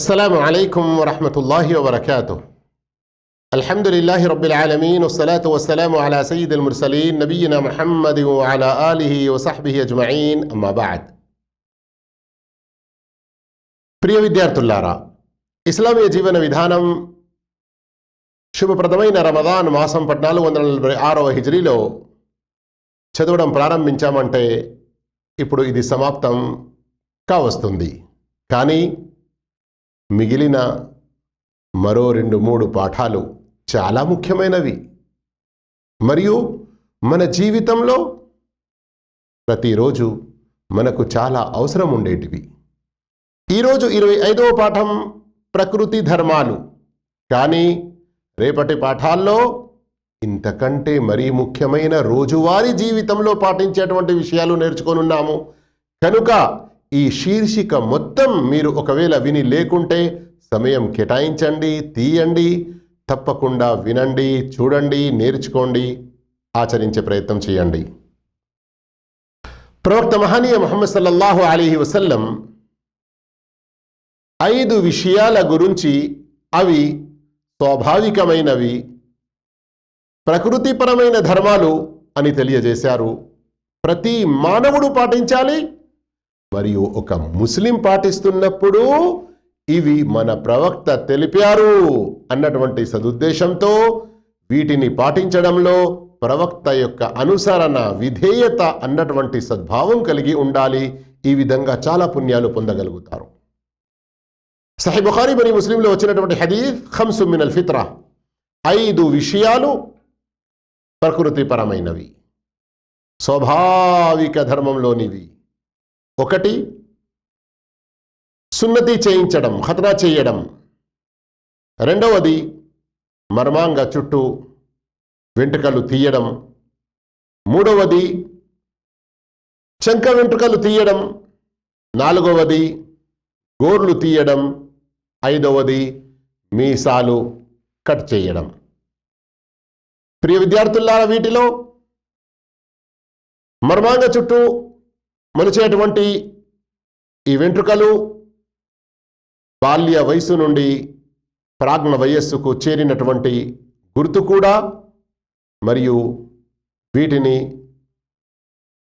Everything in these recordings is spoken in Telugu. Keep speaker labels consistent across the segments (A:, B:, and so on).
A: السلام عليكم ورحمة الله وبركاته الحمد لله رب العالمين والصلاة والسلام على سيد المرسلين نبينا محمد وعلى آله وصحبه أجمعين أما بعد ప్రియ విద్యార్థులారా ఇస్లామీయ జీవన విధానం శుభప్రదమైన రమదాన్ మాసం పద్నాలుగు వందల నలభై ఆరవ హిజరీలో చదవడం ప్రారంభించామంటే ఇప్పుడు ఇది సమాప్తం కావస్తుంది కానీ మిగిలిన మరో రెండు మూడు పాఠాలు చాలా ముఖ్యమైనవి. మరియు మన జీవితంలో ప్రతిరోజు మనకు చాలా అవసరం ఉండేటివి. ఈరోజు ఇరవై ఐదవ పాఠం ప్రకృతి ధర్మాలు. కానీ రేపటి పాఠాల్లో ఇంతకంటే మరీ ముఖ్యమైన రోజువారీ జీవితంలో పాటించేటువంటి విషయాలు నేర్చుకొనున్నాము కనుక ఈ శీర్షిక మొత్తం మీరు ఒకవేళ విని లేకుంటే సమయం కేటాయించండి తీయండి తప్పకుండా వినండి చూడండి నేర్చుకోండి ఆచరించే ప్రయత్నం చేయండి. ప్రవక్త మహనీయ మొహమ్మద్ సల్లల్లాహు అలీహి వసల్లం ఐదు విషయాల గురించి అవి స్వాభావికమైనవి ప్రకృతిపరమైన ధర్మాలు అని తెలియజేశారు. ప్రతి మానవుడు పాటించాలి మరియు ఒక ముస్లిం పాటిస్తున్నప్పుడు ఇవి మన ప్రవక్త తెలిపారు అన్నటువంటి సదుద్దేశంతో వీటిని పాటించడంలో ప్రవక్త యొక్క అనుసరణ విధేయత అన్నటువంటి సద్భావం కలిగి ఉండాలి. ఈ విధంగా చాలా పుణ్యాలు పొందగలుగుతారు. సహీ బుఖారీ మరి ముస్లింలో వచ్చినటువంటి హదీఫ్ ఖమ్సు మినల్ ఫిత్రా. ఐదు విషయాలు ప్రకృతిపరమైనవి. స్వాభావిక ధర్మంలోనివి. ఒకటి సున్నతి చేయించడం ఖతనా చేయడం. రెండవది మర్మాంగ చుట్టూ వెంట్రుకలు తీయడం. మూడవది చంక వెంట్రుకలు తీయడం. నాలుగవది గోర్లు తీయడం. ఐదవది మీసాలు కట్ చేయడం. ప్రియ విద్యార్థులారా వీటిలో మర్మాంగ చుట్టూ మొలిచేటువంటి ఈ వెంట్రుకలు బాల్య వయసు నుండి ప్రాజ్ఞ వయస్సుకు చేరినటువంటి గుర్తు కూడా మరియు వీటిని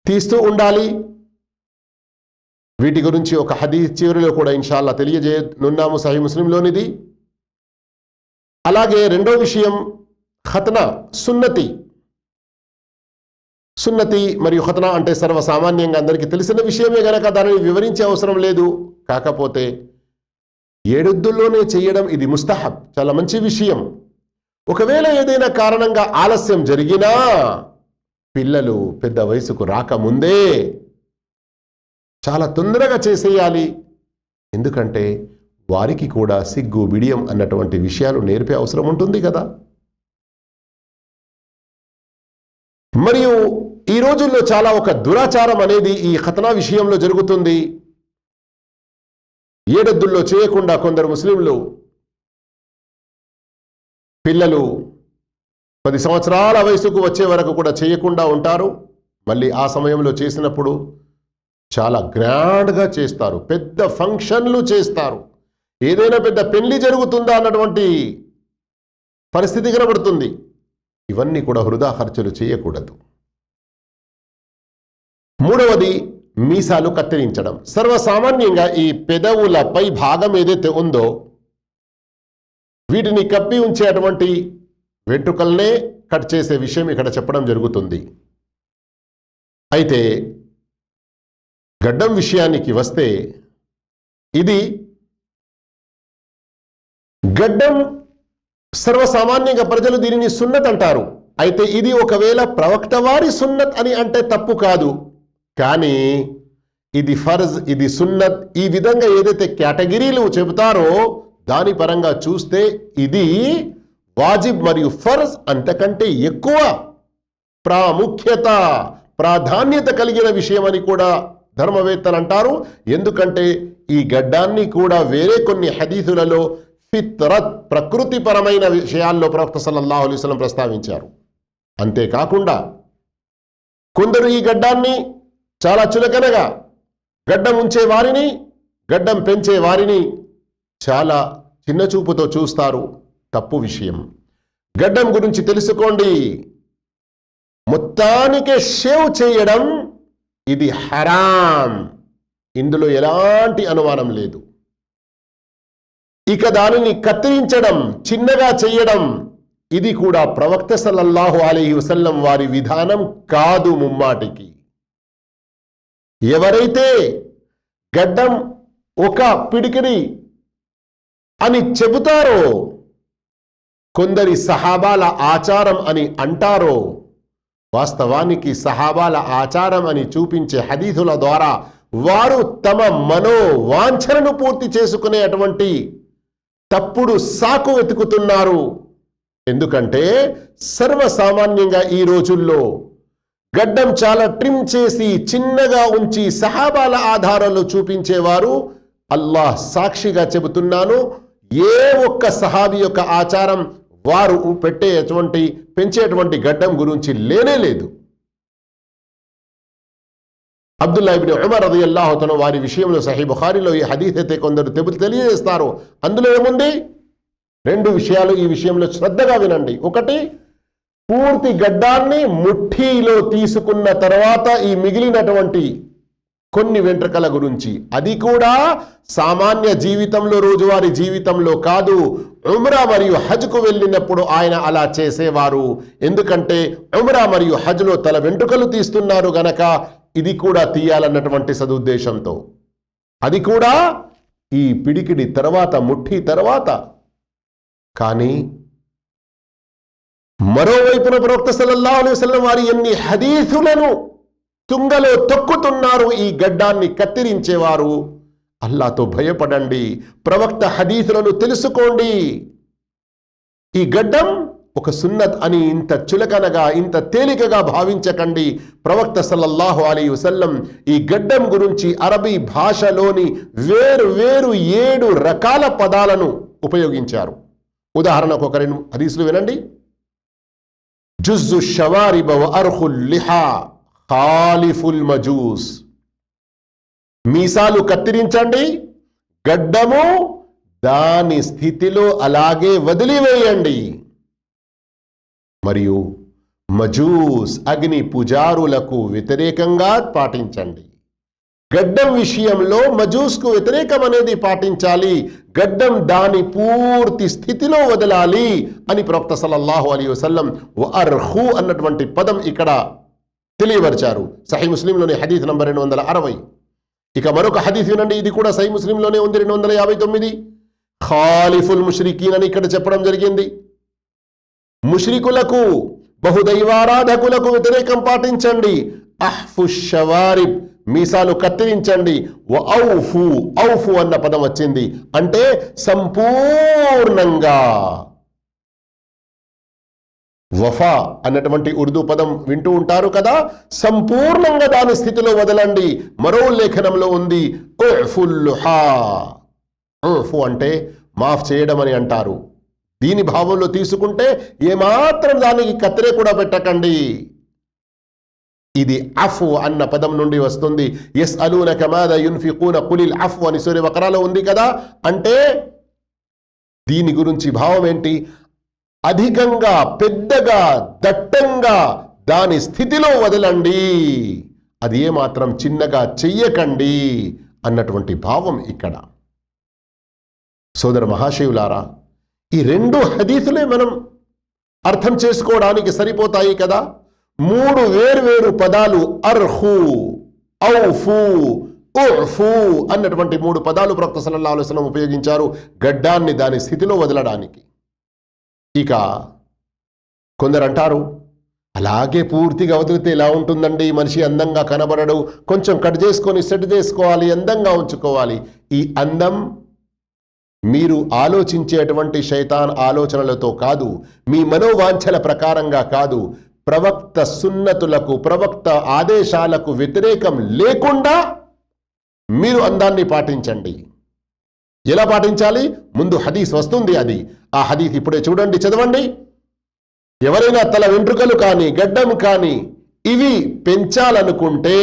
A: తీస్తూ ఉండాలి. వీటి గురించి ఒక హదీస్ చివరిలో కూడా ఇన్షాల్లా తెలియజేయనున్నాము సహీ ముస్లింలోనిది. అలాగే రెండో విషయం ఖతన సున్నతి. సున్నతి మరియు ఖతనా అంటే సర్వసామాన్యంగా అందరికీ తెలిసిన విషయమే గనక దానిని వివరించే అవసరం లేదు. కాకపోతే ఏడొద్దుల్లోనే చేయడం ఇది ముస్తహబ్. చాలా మంచి విషయం. ఒకవేళ ఏదైనా కారణంగా ఆలస్యం జరిగినా పిల్లలు పెద్ద వయసుకు రాకముందే చాలా తొందరగా చేసేయాలి. ఎందుకంటే వారికి కూడా సిగ్గు బిడియం అన్నటువంటి విషయాలు నేర్పే అవసరం ఉంటుంది కదా. మరియు ఈ రోజుల్లో చాలా ఒక దురాచారం అనేది ఈ ఖతనా విషయంలో జరుగుతుంది. ఏడద్దుల్లో చేయకుండా కొందరు ముస్లింలు పిల్లలు పది సంవత్సరాల వయసుకు వచ్చే వరకు కూడా చేయకుండా ఉంటారు. మళ్ళీ ఆ సమయంలో చేసినప్పుడు చాలా గ్రాండ్గా చేస్తారు. పెద్ద ఫంక్షన్లు చేస్తారు. ఏదైనా పెద్ద పెళ్ళి జరుగుతుందా అన్నటువంటి పరిస్థితి కనబడుతుంది. ఇవన్నీ కూడా హృదా ఖర్చులు చేయకూడదు. మూడవది మీసాలు కత్తిరించడం. సర్వసామాన్యంగా ఈ పెదవులపై భాగం ఏదైతే ఉందో వీటిని కప్పి ఉంచేటువంటి వెంట్రుకల్నే కట్ చేసే విషయం ఇక్కడ చెప్పడం జరుగుతుంది. అయితే గడ్డం విషయానికి వస్తే ఇది గడ్డం సర్వసామాన్యంగా ప్రజలు దీనిని సున్నత్ అంటారు అయితే ఇది ఒకవేళ ప్రవక్త వారి సున్నత్ అని అంటే తప్పు కాదు. కానీ ఇది ఫర్జ్ ఇది సున్నత్. ఈ విధంగా ఏదైతే కేటగిరీలు చెబుతారో దాని పరంగా చూస్తే ఇది వాజిబ్ మరియు ఫర్జ్ అంతకంటే ఎక్కువ ప్రాముఖ్యత ప్రాధాన్యత కలిగిన విషయం అని కూడా ధర్మవేత్తలు అంటారు. ఎందుకంటే ఈ గడ్డాన్ని కూడా వేరే కొన్ని హదీసులలో ఫిత్రత్ ప్రకృతిపరమైన విషయాల్లో ప్రవక్త సల్లల్లాహు అలైహి ప్రస్తావించారు. అంతేకాకుండా కొందరు ఈ గడ్డాన్ని చాలా చులకనగా గడ్డం ఉంచే వారిని గడ్డం పెంచే వారిని చాలా చిన్న చూపుతో చూస్తారు తప్పు విషయం. గడ్డం గురించి తెలుసుకోండి. మొత్తానికే షేవ్ చేయడం ఇది హరాం. ఇందులో ఎలాంటి అనుమానం లేదు. ఇక దానిని కత్తిరించడం చిన్నగా చేయడం ఇది కూడా ప్రవక్త సల్లల్లాహు అలీ వసల్లం వారి విధానం కాదు ముమ్మాటికి. ఎవరైతే గడ్డం ఒక పిడికిడి అని చెబుతారో కొందరి సహాబాల ఆచారం అని అంటారో వాస్తవానికి సహాబాల ఆచారం అని చూపించే హదీథుల ద్వారా వారు తమ మనోవాంఛనను పూర్తి చేసుకునే అటువంటి తప్పుడు సాకు వెతుకుతున్నారు. ఎందుకంటే సర్వసామాన్యంగా ఈ రోజుల్లో గడ్డం చాలా ట్రిమ్ చేసి చిన్నగా ఉంచి సహాబాల ఆధారంలో చూపించేవారు. అల్లాహ్ సాక్షిగా చెబుతున్నాను ఏ ఒక్క సహాబి యొక్క ఆచారం వారు పెట్టేటువంటి పెంచేటువంటి గడ్డం గురించి లేనే లేదు. అబ్దుల్లా ఇబ్ని ఉమర్ అది అల్లాహతను వారి విషయంలో సహీ బుఖారిలో ఈ హదీత్ అయితే కొందరు తెబులు తెలియజేస్తారు. అందులో ఏముంది? రెండు విషయాలు ఈ విషయంలో శ్రద్ధగా వినండి. ఒకటి పూర్తి గడ్డాన్ని ముఠీలో తీసుకున్న తర్వాత ఈ మిగిలినటువంటి కొన్ని వెంట్రుకల గురించి. అది కూడా సామాన్య జీవితంలో రోజువారీ జీవితంలో కాదు. ఉమ్రా మరియు హజ్కు వెళ్ళినప్పుడు ఆయన అలా చేసేవారు. ఎందుకంటే ఉమ్రా మరియు హజ్లో తల వెంట్రుకలు తీస్తున్నారు గనక ఇది కూడా తీయాలన్నటువంటి సదుద్దేశంతో. అది కూడా ఈ పిడికిడి తర్వాత ముఠి తర్వాత. కానీ మరోవైపున ప్రవక్త సల్లల్లా అలైహి వారి ఎన్ని హదీసులను తుంగలో తొక్కుతున్నారు ఈ గడ్డాన్ని కత్తిరించేవారు? అల్లాతో భయపడండి ప్రవక్త హదీసులను తెలుసుకోండి. ఈ గడ్డం ఒక సున్నత్ అని ఇంత చులకనగా ఇంత తేలికగా భావించకండి. ప్రవక్త సల్లల్లాహు అలీ వసల్లం ఈ గడ్డం గురించి అరబీ భాషలోని వేరు వేరు ఏడు రకాల పదాలను ఉపయోగించారు. ఉదాహరణకు ఒక రెండు హదీసులు వినండి. జుజ్జు షవారిబ అర్హుల్ లిహా ఖాలిఫుల్ మజూస్ మీసాలు కత్తిరించండి గడ్డము దాని స్థితిలో అలాగే వదిలివేయండి. మరియు మజూస్ అగ్ని పుజారులకు వ్యతిరేకంగా పాటించండి. గడ్డం విషయంలో మజూస్కు వ్యతిరేకం అనేది పాటించాలి గడ్డం దాని పూర్తి స్థితిలో వదలాలి అని ప్రవక్త సల్లల్లాహు అలీ వసల్లం అర్హు అన్నటువంటి పదం ఇక్కడ తెలియపరిచారు సహీ ముస్లింలోని హదీఫ్ నంబర్ రెండు వందల అరవై. ఇక మరొక హదీఫ్ వినండి ఇది కూడా సహీ ముస్లింలోనే ఉంది రెండు వందల యాభై తొమ్మిది. ఖాలిఫుల్ ముష్రికీన్ అని ఇక్కడ చెప్పడం జరిగింది. ముష్రికులకు బహుదైవారాధకులకు వ్యతిరేకం పాటించండి. అహ్ఫుషవారిబ్ మీసాలు కత్తిరించండి. ఔఫు ఔఫు అన్న పదం వచ్చింది. అంటే సంపూర్ణంగా. వఫా అన్నటువంటి ఉర్దూ పదం వింటూ ఉంటారు కదా? సంపూర్ణంగా దాని స్థితిలో వదలండి. మరో లేఖనంలో ఉంది అంటే మాఫ్ చేయడం అని అంటారు. దీని భావంలో తీసుకుంటే ఏమాత్రం దానికి కత్తిరే కూడా పెట్టకండి. ఇది అఫ్ అన్న పదం నుండి వస్తుంది. ఎస్ అలూన కమాద యున్ఫికూన కులిల్ అఫ్ అని సూర్య బకరాలో ఉంది కదా? అంటే దీని గురించి భావం ఏంటి? అధికంగా పెద్దగా దట్టంగా దాని స్థితిలో వదలండి. అది ఏమాత్రం చిన్నగా చెయ్యకండి అన్నటువంటి భావం ఇక్కడ. సోదర మహాశివులారా ఈ రెండు హదీసులే మనం అర్థం చేసుకోవడానికి సరిపోతాయి కదా? మూడు వేరు పదాలు అర్హు ఔఫు ఉఫు అన్నటువంటి మూడు పదాలు ప్రవక్త సల్లల్లాహు ఉపయోగించారు గడ్డాన్ని దాని స్థితిలో వదలడానికి. ఇక కొందరు అంటారు అలాగే పూర్తిగా వదిలితే ఎలా ఉంటుందండి? మనిషి అందంగా కనబడడు కొంచెం కట్ చేసుకొని సెట్ చేసుకోవాలి అందంగా ఉంచుకోవాలి. ఈ అందం మీరు ఆలోచించేటువంటి శైతాన్ ఆలోచనలతో కాదు మీ మనోవాంఛల ప్రకారంగా కాదు ప్రవక్త సున్నతులకు ప్రవక్త ఆదేశాలకు వ్యతిరేకం లేకుండా మీరు అందాన్ని పాటించండి. ఎలా పాటించాలి? ముందు హదీస్ వస్తుంది అది. ఆ హదీస్ ఇప్పుడే చూడండి చదవండి. ఎవరైనా తల వెంట్రుకలు కానీ గడ్డం కానీ ఇవి పెంచాలనుకుంటే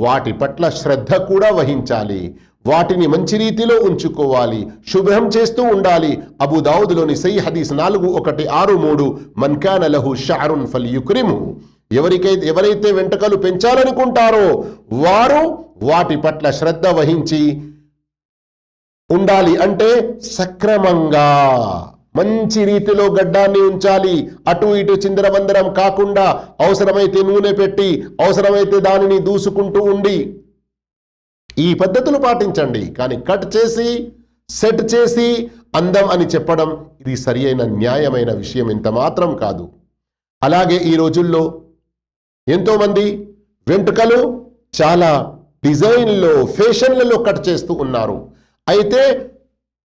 A: వాటి పట్ల శ్రద్ధ కూడా వహించాలి. వాటిని మంచి రీతిలో ఉంచుకోవాలి. శుభ్రం చేస్తూ ఉండాలి. అబు దావుద్లోని సై హదీస్ నాలుగు ఒకటి ఆరు మూడు మన్కాన లహు షారున్ ఫల్ యుక్రిము ఎవరికైతే ఎవరైతే వెంటకలు పెంచాలనుకుంటారో వారు వాటి పట్ల శ్రద్ధ వహించి ఉండాలి. అంటే సక్రమంగా మంచి రీతిలో గడ్డాన్ని ఉంచాలి. అటు ఇటు చిందరవందరం కాకుండా అవసరమైతే నూనె పెట్టి అవసరమైతే దానిని దూసుకుంటూ ఉండి ఈ పద్ధతులు పాటించండి. కానీ కట్ చేసి సెట్ చేసి అందం అని చెప్పడం ఇది సరి అయిన న్యాయమైన విషయం. ఇంత మాత్రం కాదు. అలాగే ఈ రోజుల్లో ఎంతోమంది వెంట్రుకలు చాలా డిజైన్లో ఫ్యాషన్లలో కట్ చేస్తూ ఉన్నారు. అయితే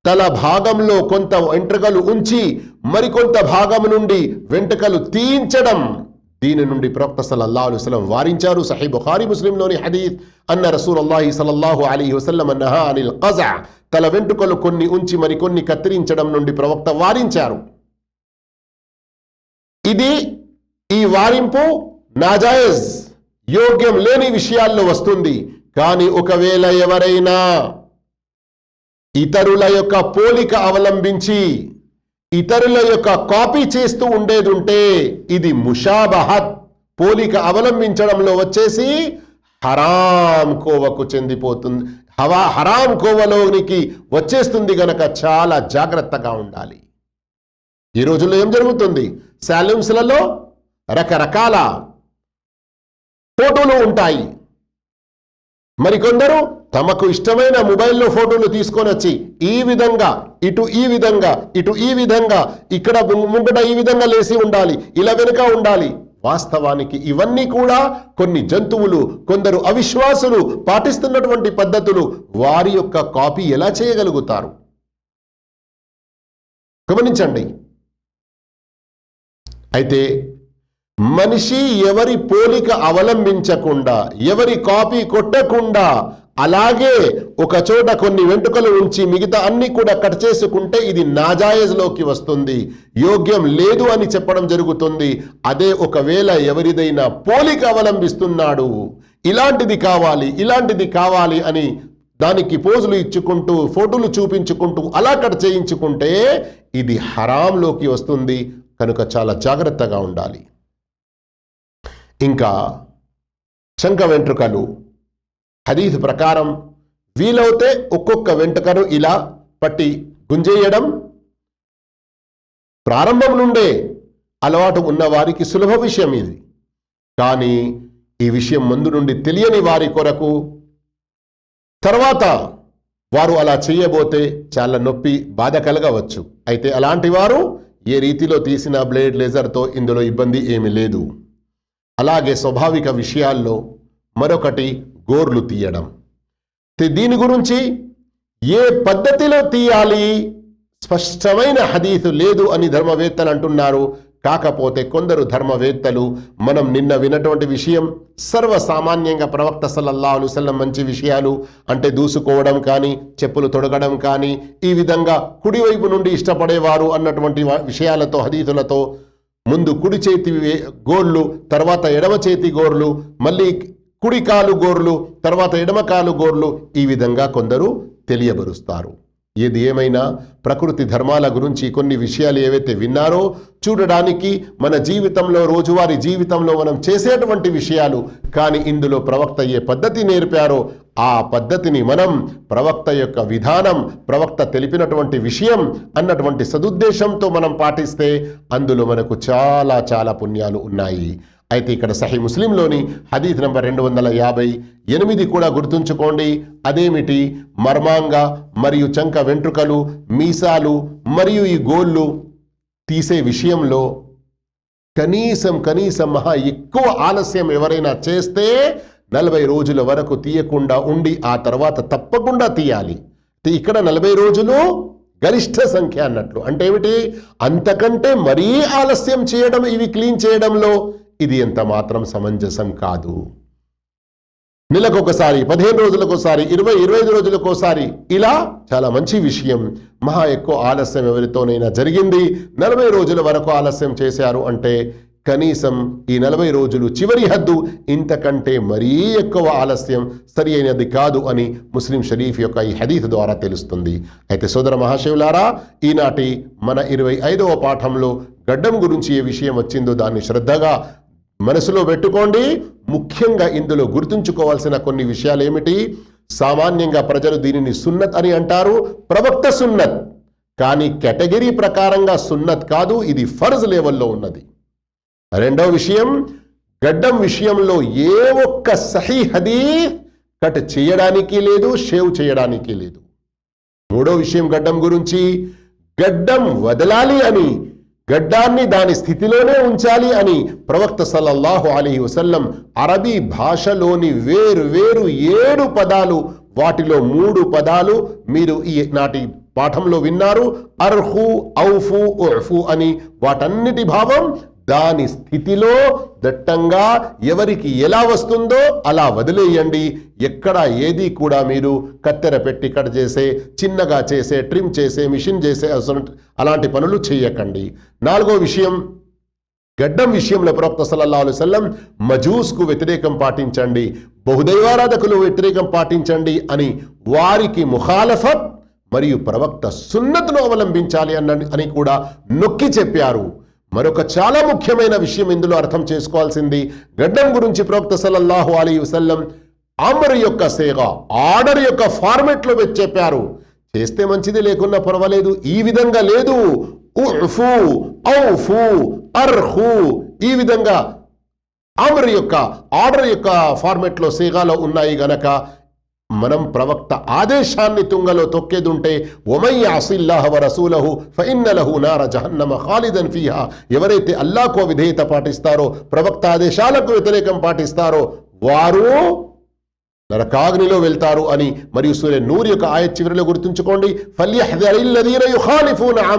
A: తల భాగంలో కొంత వెంట్రుకలు ఉంచి మరికొంత భాగం నుండి వెంట్రుకలు తీయించడం దీని నుండి ప్రవక్త సల్లల్లాహు అలైహి వారించారు. సహీ బుఖారి ముస్లింలోని హదీద్ అన్న రసూలుల్లాహి సల్లల్లాహు అలీ వసల్లం అన్నహా అనిల్ కజా తల వెంట్రుకలు కొన్ని ఉంచి మరికొన్ని కత్తిరించడం నుండి ప్రవక్త వారించారు. ఇది ఈ వారింపు నాజాయజ్ యోగ్యం లేని విషయాల్లో వస్తుంది. కానీ ఒకవేళ ఎవరైనా ఇతరుల యొక్క పోలిక అవలంబించి ఇతరుల యొక్క కాపీ చేస్తూ ఉండేదుంటే ఇది ముషాబహత్. పోలిక అవలంబించడంలో వచ్చేసి హరాం కోవకు చెందిపోతుంది. హవా హరాం కోవలోనికి వచ్చేస్తుంది గనక చాలా జాగ్రత్తగా ఉండాలి. ఈ రోజుల్లో ఏం జరుగుతుంది? శాలూమ్స్లలో రకరకాల ఫోటోలు ఉంటాయి. మరికొందరు తమకు ఇష్టమైన మొబైల్లో ఫోటోలు తీసుకొని వచ్చి ఈ విధంగా ఇటు ఈ విధంగా ఇటు ఈ విధంగా ఇక్కడ ముంగట ఈ విధంగా లేసి ఉండాలి ఇలా వెనుక ఉండాలి. వాస్తవానికి ఇవన్నీ కూడా కొన్ని జంతువులు కొందరు అవిశ్వాసులు పాటిస్తున్నటువంటి పద్ధతులు వారి యొక్క కాపీ ఎలా చేయగలుగుతారు? గమనించండి. అయితే మనిషి ఎవరి పోలిక అవలంబించకుండా ఎవరి కాపీ కొట్టకుండా అలాగే ఒక చోట కొన్ని వెంట్రుకలు ఉంచి మిగతా అన్ని కూడా కట్ చేసుకుంటే ఇది నాజాయజ్లోకి వస్తుంది. యోగ్యం లేదు అని చెప్పడం జరుగుతుంది. అదే ఒకవేళ ఎవరిదైనా పోలిక అవలంబిస్తున్నాడు. ఇలాంటిది కావాలి ఇలాంటిది కావాలి అని దానికి పోజులు ఇచ్చుకుంటూ ఫోటోలు చూపించుకుంటూ అలా కట్ చేయించుకుంటే ఇది హరాంలోకి వస్తుంది. కనుక చాలా జాగ్రత్తగా ఉండాలి. ఇంకా శంఖ వెంట్రుకలు. హదీఫ్ ప్రకారం వీలవుతే ఒక్కొక్క వెంటకను ఇలా పట్టి గుంజేయడం. ప్రారంభం నుండే అలవాటు ఉన్న వారికి సులభ విషయం ఇది. కానీ ఈ విషయం ముందు నుండి తెలియని వారి కొరకు తర్వాత వారు అలా చేయబోతే చాలా నొప్పి బాధ కలగవచ్చు. అయితే అలాంటి వారు ఏ రీతిలో తీసిన బ్లేడ్ లేజర్తో ఇందులో ఇబ్బంది ఏమీ లేదు. అలాగే స్వాభావిక విషయాల్లో మరొకటి గోర్లు తీయడం. దీని గురించి ఏ పద్ధతిలో తీయాలి? స్పష్టమైన హదీసు లేదు అని ధర్మవేత్తలు అంటున్నారు. కాకపోతే కొందరు ధర్మవేత్తలు మనం నిన్న విన్నటువంటి విషయం సర్వసామాన్యంగా ప్రవక్త సల్లల్లా అలుసల్లం మంచి విషయాలు అంటే దూసుకోవడం కానీ చెప్పులు తొడగడం కానీ ఈ విధంగా కుడివైపు నుండి ఇష్టపడేవారు అన్నటువంటి విషయాలతో హదీతులతో ముందు కుడి చేతి గోళ్ళు గోర్లు తర్వాత ఎడమ చేతి గోర్లు మళ్ళీ కుడి కాలు గోర్లు తర్వాత ఎడమ కాలు గోర్లు ఈ విధంగా కొందరు తెలియబరుస్తారు. ఏది ఏమైనా ప్రకృతి ధర్మాల గురించి కొన్ని విషయాలు ఏవైతే విన్నారో చూడడానికి మన జీవితంలో రోజువారీ జీవితంలో మనం చేసేటువంటి విషయాలు కానీ ఇందులో ప్రవక్త ఏ పద్ధతి నేర్పారో ఆ పద్ధతిని మనం ప్రవక్త యొక్క విధానం ప్రవక్త తెలిపినటువంటి విషయం అన్నటువంటి సదుద్దేశంతో మనం పాటిస్తే అందులో మనకు చాలా చాలా పుణ్యాలు ఉన్నాయి. అయితే ఇక్కడ సహీ ముస్లింలోని హదీత్ నంబర్ రెండు వందల యాభై ఎనిమిది కూడా గుర్తుంచుకోండి. అదేమిటి? మర్మాంగ మరియు చంక వెంట్రుకలు మీసాలు మరియు ఈ గోళ్ళు తీసే విషయంలో కనీసం కనీసం మహా ఎక్కువ ఆలస్యం ఎవరైనా చేస్తే నలభై రోజుల వరకు తీయకుండా ఉండి ఆ తర్వాత తప్పకుండా తీయాలి. ఇక్కడ నలభై రోజులు గరిష్ట సంఖ్య అన్నట్లు. అంటే ఏమిటి? అంతకంటే మరీ ఆలస్యం చేయడం ఇవి క్లీన్ చేయడంలో ఇది ఎంత మాత్రం సమంజసం కాదు. నెలకొకసారి పదిహేను రోజులకోసారి ఇరవై ఇరవై ఐదు రోజులకోసారి ఇలా చాలా మంచి విషయం. మహా ఎక్కువ ఆలస్యం ఎవరితోనైనా జరిగింది. నలభై రోజుల వరకు ఆలస్యం చేశారు అంటే కనీసం ఈ నలభై రోజులు చివరి హద్దు ఇంతకంటే మరీ ఎక్కువ ఆలస్యం సరి అయినది కాదు అని ముస్లిం షరీఫ్ యొక్క ఈ హదీఫ్ ద్వారా తెలుస్తుంది. అయితే సోదర మహాశివులారా ఈనాటి మన ఇరవై ఐదవ పాఠంలో గడ్డం గురించి ఏ విషయం వచ్చిందో దాన్ని శ్రద్ధగా మనసులో పెట్టుకోండి. ముఖ్యంగా ఇందులో గుర్తుంచుకోవాల్సిన కొన్ని విషయాలు ఏమిటి? సామాన్యంగా ప్రజలు దీనిని సున్నత్ అని అంటారు. ప్రవక్త సున్నత్. కానీ కేటగిరీ ప్రకారంగా సున్నత్ కాదు ఇది ఫర్జ్ లెవెల్లో ఉన్నది. రెండవ విషయం గడ్డం విషయంలో ఏ ఒక్క సహీ హదీఫ్ కట్ చేయడానికి లేదు షేవ్ చేయడానికి లేదు. మూడో విషయం గడ్డం గురించి గడ్డం వదలాలి అని గడ్డాన్ని దాని స్థితిలోనే ఉంచాలి అని ప్రవక్త సల్లల్లాహు అలీ వసల్లం అరబీ భాషలోని వేరు వేరు ఏడు పదాలు వాటిలో మూడు పదాలు మీరు ఈ నాటి పాఠంలో విన్నారు అర్హు ఔఫు ఉఫు అని వాటన్నిటి భావం దాని స్థితిలో దట్టంగా ఎవరికి ఎలా వస్తుందో అలా వదిలేయండి. ఎక్కడ ఏది కూడా మీరు కత్తెర పెట్టి కట్ చేసే చిన్నగా చేసే ట్రిమ్ చేసే మిషన్ చేసే అలాంటి పనులు చేయకండి. నాలుగో విషయం గడ్డం విషయంలో ప్రవక్త సల్లల్లాహు అలైహి మజూస్కు వ్యతిరేకం పాటించండి. బహుదైవారాధకులు వ్యతిరేకం పాటించండి అని వారికి ముఖాలఫత్ మరియు ప్రవక్త సున్నతను అవలంబించాలి అన్న అని కూడా నొక్కి చెప్పారు. మరొక చాలా ముఖ్యమైన విషయం ఇందులో అర్థం చేసుకోవాల్సింది. గడ్డం గురించి ప్రవక్త సల్లల్లాహు అలీ వసల్లం ఆమర్ యొక్క సేగ ఆర్డర్ యొక్క ఫార్మెట్లో పెట్టి చెప్పారు చేస్తే మంచిది లేకున్నా పర్వాలేదు. ఈ విధంగా లేదు. ఉఫు ఔఫు అర్హు. ఈ విధంగా ఆమర్ యొక్క ఆర్డర్ యొక్క ఫార్మెట్లో సేగాలో ఉన్నాయి గనక మనం ప్రవక్త ఆదేశాన్ని తుంగలో తొక్కేదుంటే ఒమయ్య అసిల్లాహ వరసూలహు రసూలహు ఫఇన్నలహు నార జహన్నమ ఖాలిదన్ ఫీహా. ఎవరైతే అల్లాహకు విధేయత పాటిస్తారో ప్రవక్త ఆదేశాలకు వ్యతిరేకం పాటిస్తారో వారు నరకాగ్నిలో వెళ్తారు అని మరియు సూర్య నూరి యొక్క ఆయ చివరిలో గుర్తుంచుకోండి.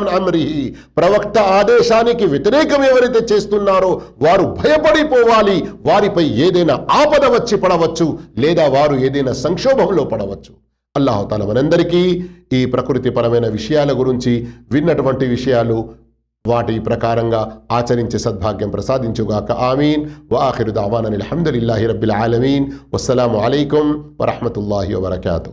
A: అమ్రిహి. ప్రవక్త ఆదేశానికి వ్యతిరేకం ఎవరైతే చేస్తున్నారో వారు భయపడిపోవాలి. వారిపై ఏదైనా ఆపద వచ్చి పడవచ్చు లేదా వారు ఏదైనా సంక్షోభంలో పడవచ్చు. అల్లాహతాల మనందరికీ ఈ ప్రకృతిపరమైన విషయాల గురించి విన్నటువంటి విషయాలు వాటి ప్రకారంగా ఆచరించే సద్భాగ్యం ప్రసాదించుగాక. ఆమీన్. వాఖిరు దావానని. అల్హమ్దులిల్లాహి రబ్బిల్ ఆలమీన్. వస్సలాము అలైకుం వరహమతుల్లాహి వబర్కాతు.